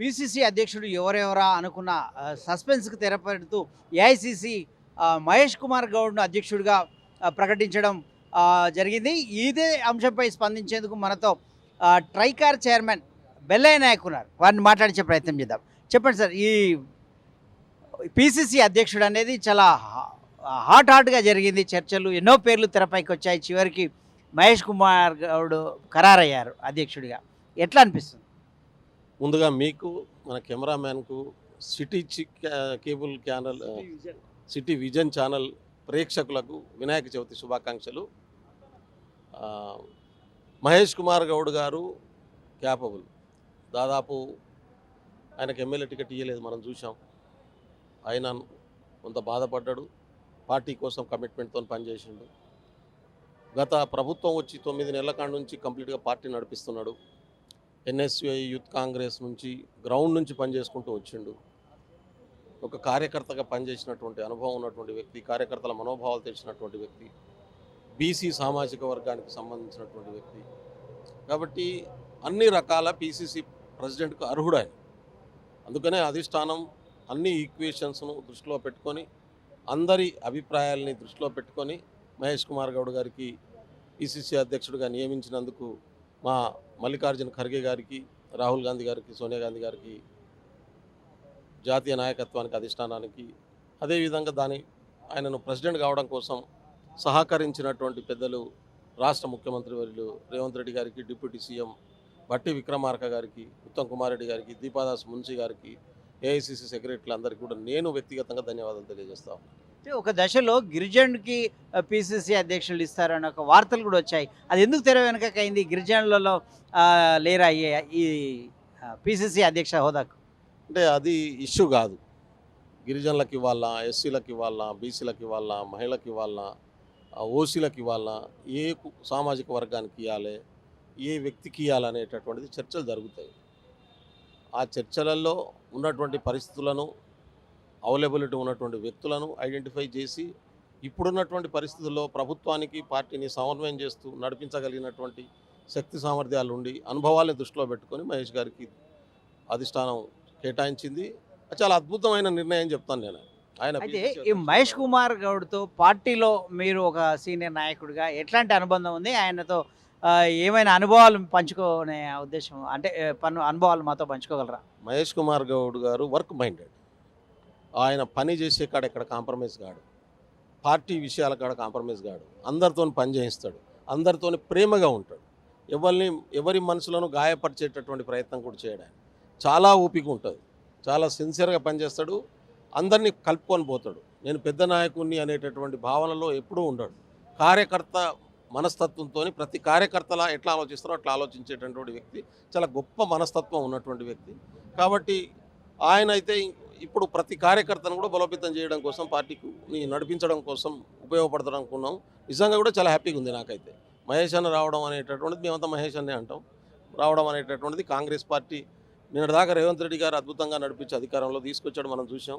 PCC అధ్యక్షుడు ఎవరెవరా అనుకున్న సస్పెన్స్కి తెరపడుతూ ఏఐసిసి మహేష్ కుమార్ గౌడ్ను అధ్యక్షుడిగా ప్రకటించడం జరిగింది. ఇదే అంశంపై స్పందించేందుకు మనతో ట్రైకార్ చైర్మన్ బెల్లయ్య నాయక్ ఉన్నారు. వారిని మాట్లాడించే ప్రయత్నం చేద్దాం. చెప్పండి సార్ ఈ పిసిసి అధ్యక్షుడు అనేది చాలా హా- హాట్ హాట్గా జరిగింది. చర్చలు ఎన్నో పేర్లు తెరపైకి వచ్చాయి. చివరికి మహేష్ కుమార్ గౌడ్ ఖరారయ్యారు అధ్యక్షుడిగా. ఎట్లా అనిపిస్తుంది? ముందుగా మీకు మన కెమెరామ్యాన్కు city cable channel city vision. Channel ప్రేక్షకులకు వినాయక చవితి శుభాకాంక్షలు. మహేష్ కుమార్ గౌడ్ గారు క్యాపబుల్. దాదాపు ఆయనకు ఎమ్మెల్యే టికెట్ ఇవ్వలేదు మనం చూసాం ఆయన కొంత బాధపడ్డాడు పార్టీ కోసం కమిట్మెంట్తో పనిచేసిండు. గత ప్రభుత్వం వచ్చి తొమ్మిది నెలల కాడ నుంచి కంప్లీట్గా పార్టీ నడిపిస్తున్నాడు. ఎన్ఎస్యుఐ యూత్ కాంగ్రెస్ నుంచి గ్రౌండ్ నుంచి పనిచేసుకుంటూ వచ్చిండు. ఒక కార్యకర్తగా పనిచేసినటువంటి అనుభవం ఉన్నటువంటి వ్యక్తి కార్యకర్తల మనోభావాలు తెలిసినటువంటి వ్యక్తి బీసీ సామాజిక వర్గానికి సంబంధించినటువంటి వ్యక్తి. కాబట్టి అన్ని రకాల పీసీసీ ప్రెసిడెంట్కు అర్హుడు ఆయన అందుకనే అధిష్టానం అన్ని ఈక్వేషన్స్ను దృష్టిలో పెట్టుకొని అందరి అభిప్రాయాల్ని దృష్టిలో పెట్టుకొని మహేష్ కుమార్ గౌడ్ గారికి పిసిసి అధ్యక్షుడిగా నియమించినందుకు మా మల్లికార్జున ఖర్గే గారికి రాహుల్ గాంధీ గారికి సోనియా గాంధీ గారికి జాతీయ నాయకత్వానికి అధిష్టానానికి అదేవిధంగా దాని ఆయనను ప్రెసిడెంట్ కావడం కోసం సహకరించినటువంటి పెద్దలు రాష్ట్ర ముఖ్యమంత్రి వర్యులు రేవంత్ రెడ్డి గారికి డిప్యూటీ సీఎం బట్టి విక్రమార్క గారికి ఉత్తమ్ కుమార్ రెడ్డి గారికి దీపాదాస్ మున్షి గారికి ఏఐసిసి సెక్రటరీలు అందరికీ కూడా నేను వ్యక్తిగతంగా ధన్యవాదాలు తెలియజేస్తాను ఒక దశలో గిరిజనుడికి పిసిసి అధ్యక్షులు ఇస్తారని ఒక వార్తలు కూడా వచ్చాయి. అది ఎందుకు తెర వెనుక అయింది? గిరిజనులలో లేరా ఈ- ఈ పిసిసి అధ్యక్ష హోదాకు? అంటే అది ఇష్యూ కాదు. గిరిజనులకు ఇవ్వాలా ఎస్సీలకు ఇవ్వాలా బీసీలకు ఇవ్వాలా మహిళలకు ఇవ్వాలా ఓసీలకు ఇవ్వాలా ఏ కు- సామాజిక వర్గానికి ఇవ్వాలి ఏ వ్యక్తికి ఇవ్వాలనేటటువంటిది చర్చలు జరుగుతాయి. ఆ చర్చలలో ఉన్నటువంటి పరిస్థితులను అవైలబిలిటీ ఉన్నటువంటి వ్యక్తులను ఐడెంటిఫై చేసి ఇప్పుడున్నటువంటి పరిస్థితుల్లో ప్రభుత్వానికి పార్టీని సమన్వయం చేస్తూ నడిపించగలిగినటువంటి శక్తి సామర్థ్యాలు ఉండి అనుభవాల్ని దృష్టిలో పెట్టుకొని మహేష్ గారికి అధిష్టానం కేటాయించింది. చాలా అద్భుతమైన నిర్ణయం చెప్తాను నేను. ఆయన అయితే ఈ మహేష్ కుమార్ గౌడ్తో పార్టీలో మీరు ఒక సీనియర్ నాయకుడిగా ఎట్లాంటి అనుబంధం ఉంది? ఆయనతో ఏమైనా అనుభవాలు పంచుకునే ఉద్దేశం అంటే పన్ను అనుభవాలు మాతో పంచుకోగలరా? మహేష్ కుమార్ గౌడ్ గారు వర్క్ మైండెడ్. ఆయన పని చేసే కాడ ఎక్కడ కాంప్రమైజ్ కాడు. పార్టీ విషయాల కాడ కాంప్రమైజ్ కాడు. అందరితో పని చేయిస్తాడు. అందరితో ప్రేమగా ఉంటాడు. ఎవరిని ఎవరి మనసులను గాయపరిచేటటువంటి ప్రయత్నం కూడా చేయడానికి చాలా ఓపిక ఉంటుంది. చాలా సిన్సియర్గా పనిచేస్తాడు. అందరినీ కలుపుకొని పోతాడు. నేను పెద్ద నాయకుడిని అనేటటువంటి భావనలో ఎప్పుడూ ఉండడు. కార్యకర్త మనస్తత్వంతో ప్రతి కార్యకర్తలా ఎట్లా ఆలోచిస్తారో అట్లా ఆలోచించేటటువంటి వ్యక్తి చాలా గొప్ప మనస్తత్వం ఉన్నటువంటి వ్యక్తి. కాబట్టి ఆయన అయితే ఇప్పుడు ప్రతి కార్యకర్తను కూడా బలోపేతం చేయడం కోసం పార్టీకి నడిపించడం కోసం ఉపయోగపడతాం అనుకున్నాం. నిజంగా కూడా చాలా హ్యాపీగా ఉంది నాకైతే. మహేష్ అన్న రావడం అనేటటువంటిది మేమంతా మహేష్ అన్నే అంటాం. రావడం అనేటటువంటిది కాంగ్రెస్ పార్టీ నిన్నటిదాకా రేవంత్ రెడ్డి గారు అద్భుతంగా నడిపించి అధికారంలో తీసుకొచ్చాడు మనం చూసాం.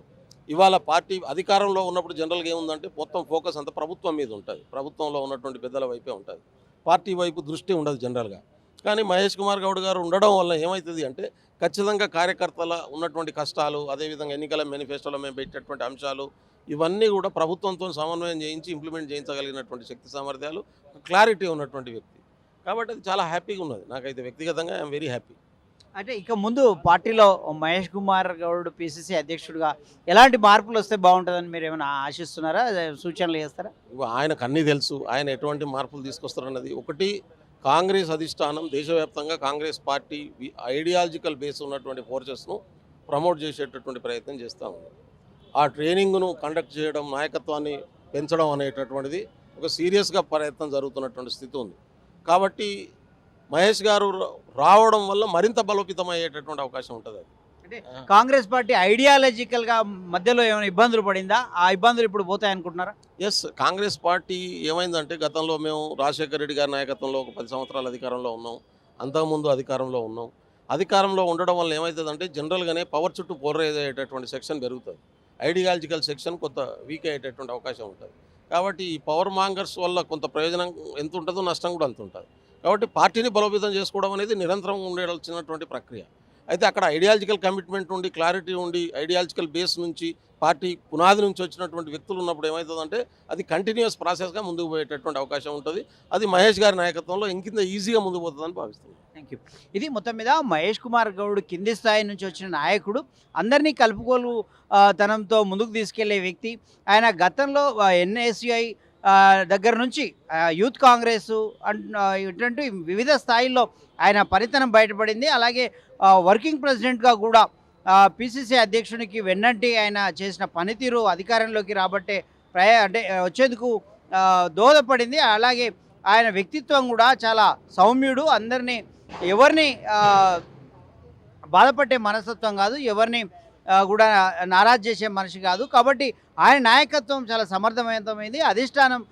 ఇవాళ పార్టీ అధికారంలో ఉన్నప్పుడు జనరల్గా ఏముందంటే మొత్తం ఫోకస్ అంతా ప్రభుత్వం మీద ఉంటుంది. ప్రభుత్వంలో ఉన్నటువంటి పెద్దల వైపే ఉంటుంది. పార్టీ వైపు దృష్టి ఉండదు జనరల్గా. కానీ మహేష్ కుమార్ గౌడ్ గారు ఉండడం వల్ల ఏమవుతుంది అంటే ఖచ్చితంగా కార్యకర్తల ఉన్నటువంటి కష్టాలు అదేవిధంగా ఎన్నికల మేనిఫెస్టోలో మేము పెట్టేటువంటి అంశాలు ఇవన్నీ కూడా ప్రభుత్వంతో సమన్వయం చేయించి ఇంప్లిమెంట్ చేయించగలిగినటువంటి శక్తి సామర్థ్యాలు క్లారిటీ ఉన్నటువంటి వ్యక్తి. కాబట్టి అది చాలా హ్యాపీగా ఉన్నది. నాకైతే వ్యక్తిగతంగా ఐఎమ్ వెరీ హ్యాపీ అంటే ఇక ముందు పార్టీలో మహేష్ కుమార్ గౌడ్ పిసిసి అధ్యక్షుడిగా ఎలాంటి మార్పులు వస్తే బాగుంటుందని మీరు ఏమైనా ఆశిస్తున్నారా? సూచనలు చేస్తారా? ఆయనకు అన్నీ తెలుసు. ఆయన ఎటువంటి మార్పులు తీసుకొస్తారన్నది ఒకటి కాంగ్రెస్ అధిష్టానం దేశవ్యాప్తంగా కాంగ్రెస్ పార్టీ ఐడియాలజికల్ బేస్ ఉన్నటువంటి ఫోర్సెస్ను ప్రమోట్ చేసేటటువంటి ప్రయత్నం చేస్తూ ఉంది. ఆ ట్రైనింగ్ను కండక్ట్ చేయడం నాయకత్వాన్ని పెంచడం అనేటటువంటిది ఒక సీరియస్గా ప్రయత్నం జరుగుతున్నటువంటి స్థితి ఉంది. కాబట్టి మహేష్ గారు రా- రావడం వల్ల మరింత బలోపేతం అయ్యేటటువంటి అవకాశం ఉంటుంది అది. అంటే కాంగ్రెస్ పార్టీ ఐడియాలజికల్గా మధ్యలో ఏమైనా ఇబ్బందులు పడిందా? ఆ ఇబ్బందులు ఇప్పుడు పోతాయి అనుకుంటున్నారా ఎస్ కాంగ్రెస్ పార్టీ ఏమైందంటే గతంలో మేము రాజశేఖర రెడ్డి గారి నాయకత్వంలో ఒక పది సంవత్సరాలు అధికారంలో ఉన్నాం. అంతకుముందు అధికారంలో ఉన్నాం. అధికారంలో ఉండడం వల్ల ఏమవుతుందంటే జనరల్గానే పవర్ చుట్టూ పోలరైజ్ అయ్యేటటువంటి సెక్షన్ పెరుగుతుంది. ఐడియాలజికల్ సెక్షన్ కొంత వీక్ అయ్యేటటువంటి అవకాశం ఉంటుంది. కాబట్టి ఈ పవర్ మాంగర్స్ వల్ల కొంత ప్రయోజనం ఎంత ఉంటుందో నష్టం కూడా అంత ఉంటుంది కాబట్టి పార్టీని బలోపేతం చేసుకోవడం అనేది నిరంతరం ఉండేయాల్సినటువంటి ప్రక్రియ. అయితే అక్కడ ఐడియాలజికల్ కమిట్మెంట్ ఉండి క్లారిటీ ఉండి ఐడియాలజికల్ బేస్ నుంచి పార్టీ పునాది నుంచి వచ్చినటువంటి వ్యక్తులు ఉన్నప్పుడు ఏమవుతుందంటే అది కంటిన్యూస్ ప్రాసెస్గా ముందుకు పోయేటటువంటి అవకాశం ఉంటుంది. అది మహేష్ గారి నాయకత్వంలో ఇంకింత ఈజీగా ముందుకు పోతుందని భావిస్తున్నాను థ్యాంక్ యూ ఇది మొత్తం మీద మహేష్ కుమార్ గౌడ్ కింది స్థాయి నుంచి వచ్చిన నాయకుడు. అందరినీ కలుపుకోలు తనంతో ముందుకు తీసుకెళ్ళే వ్యక్తి. ఆయన గతంలో ఎన్ఎస్యుఐ దగ్గర నుంచి యూత్ కాంగ్రెస్ ఇటువంటి వివిధ స్థాయిల్లో ఆయన పనితనం బయటపడింది. అలాగే వర్కింగ్ ప్రెసిడెంట్గా కూడా పిసిసి అధ్యక్షునికి వెన్నంటి ఆయన చేసిన పనితీరు అధికారంలోకి రాబట్టే ప్రయా అంటే వచ్చేందుకు దోహదపడింది. అలాగే ఆయన వ్యక్తిత్వం కూడా చాలా సౌమ్యుడు. అందరినీ ఎవరిని బాధపట్టే మనస్తత్వం కాదు ఎవరిని కూడా నారాజ్ చేసే మనిషి కాదు. కాబట్టి ఆయన నాయకత్వం చాలా సమర్థవంతమైంది. అధిష్టానం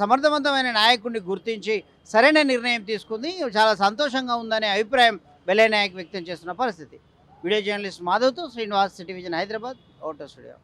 సమర్థవంతమైన నాయకుడిని గుర్తించి సరైన నిర్ణయం తీసుకుంది. చాలా సంతోషంగా ఉందనే అభిప్రాయం బెల్లయ్య నాయక్ వ్యక్తం చేస్తున్న పరిస్థితి. వీడియో జర్నలిస్ట్ మాధవ్తో శ్రీనివాస్ సిటివిజన్ హైదరాబాద్ ఓటో స్టూడియో.